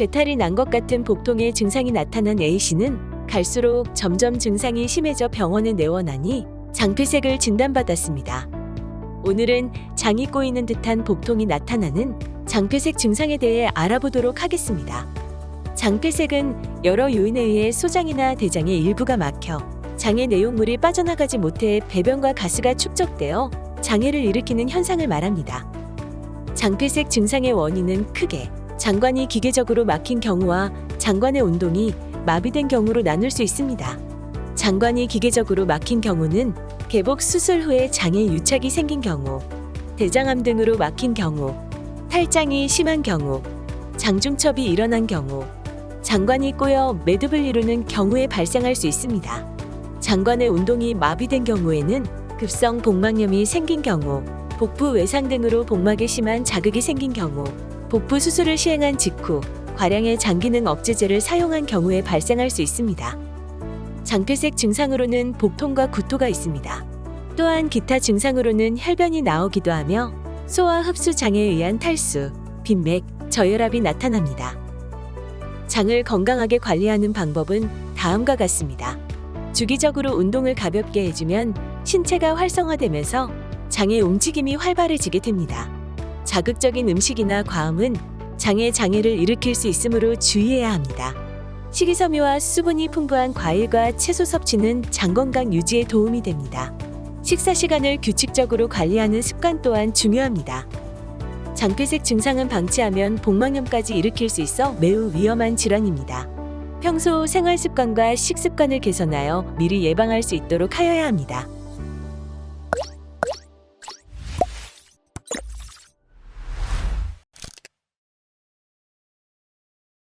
배탈이 난 것 같은 복통의 증상이 나타난 A씨는 갈수록 점점 증상이 심해져 병원에 내원하니 장폐색을 진단받았습니다. 오늘은 장이 꼬이는 듯한 복통이 나타나는 장폐색 증상에 대해 알아보도록 하겠습니다. 장폐색은 여러 요인에 의해 소장이나 대장의 일부가 막혀 장의 내용물이 빠져나가지 못해 배변과 가스가 축적되어 장애를 일으키는 현상을 말합니다. 장폐색 증상의 원인은 크게 장관이 기계적으로 막힌 경우와 장관의 운동이 마비된 경우로 나눌 수 있습니다. 장관이 기계적으로 막힌 경우는 개복 수술 후에 장에 유착이 생긴 경우, 대장암 등으로 막힌 경우, 탈장이 심한 경우, 장중첩이 일어난 경우, 장관이 꼬여 매듭을 이루는 경우에 발생할 수 있습니다. 장관의 운동이 마비된 경우에는 급성 복막염이 생긴 경우, 복부 외상 등으로 복막에 심한 자극이 생긴 경우, 복부 수술을 시행한 직후 과량의 장기능 억제제를 사용한 경우에 발생할 수 있습니다. 장폐색 증상으로는 복통과 구토가 있습니다. 또한 기타 증상으로는 혈변이 나오기도 하며 소화 흡수 장애에 의한 탈수, 빈맥, 저혈압이 나타납니다. 장을 건강하게 관리하는 방법은 다음과 같습니다. 주기적으로 운동을 가볍게 해주면 신체가 활성화되면서 장의 움직임이 활발해지게 됩니다. 자극적인 음식이나 과음은 장의 장애를 일으킬 수 있으므로 주의해야 합니다. 식이섬유와 수분이 풍부한 과일과 채소 섭취는 장 건강 유지에 도움이 됩니다. 식사 시간을 규칙적으로 관리하는 습관 또한 중요합니다. 장폐색 증상은 방치하면 복막염까지 일으킬 수 있어 매우 위험한 질환입니다. 평소 생활 습관과 식습관을 개선하여 미리 예방할 수 있도록 하여야 합니다.